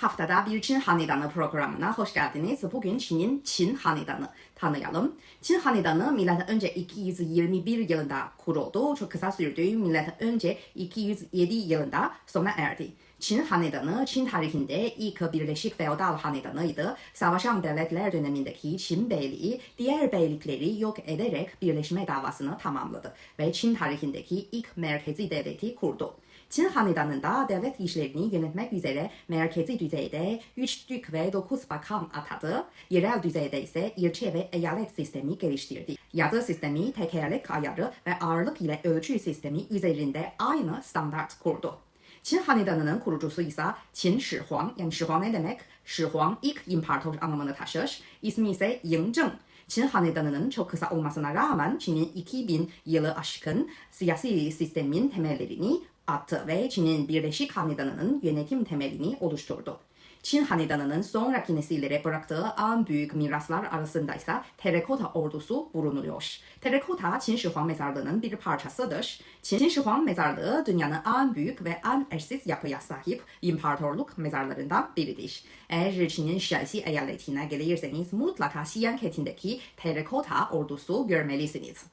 Haftada bir Çin Hanedanı programına hoş geldiniz. Bugün Çin'in Çin Hanedanı tanıyalım. Çin Hanedanı milattan önce 221 yılında kuruldu. Çok kısa sürdü. Milattan önce 207 yılında sona erdi. Çin Hanedanı Çin tarihinde ilk birleşik feodal hanedanıydı. Savaşan devletler dönemindeki Çin Beyliği diğer beylikleri yok ederek birleşme davasını tamamladı ve Çin tarihindeki ilk merkezi devleti kurdu. Çin Hanedanı'nda devlet işlerini yönetmek üzere merkezi düzeyde 3 dük ve 9 bakan atadı. Yerel düzeyde ise ilçe ve eyalet sistemi geliştirdi. Yazı sistemi, tekerlek ayarı ve ağırlık ile ölçü sistemi üzerinde aynı standart kurdu. Çin Hanedanı'nın kurucusu ise Qin Shi Huang. Yani Shi Huang ne demek? Shi Huang ilk imparator anlamını taşır. İsmi ise Ying Zheng. Çin Hanedanı'nın çok kısa olmasına rağmen Çin'in 2000 yılı aşkın siyasi sistemin temellerini attı ve Çin'in Birleşik Hanedanı'nın yönetim temelini oluşturdu. Çin Hanedanı'nın sonraki nesillere bıraktığı en büyük miraslar arasında ise terakota ordusu bulunuyor. Terakota Çin Shi Huang mezarlığının bir parçasıdır. Çin Shi Huang mezarlığı dünyanın en büyük ve en eşsiz yapıya sahip imparatorluk mezarlarından biridir. Eğer Çin'in Şiasi eyaletine gelirseniz mutlaka Xi'an kentindeki terakota ordusu görmelisiniz.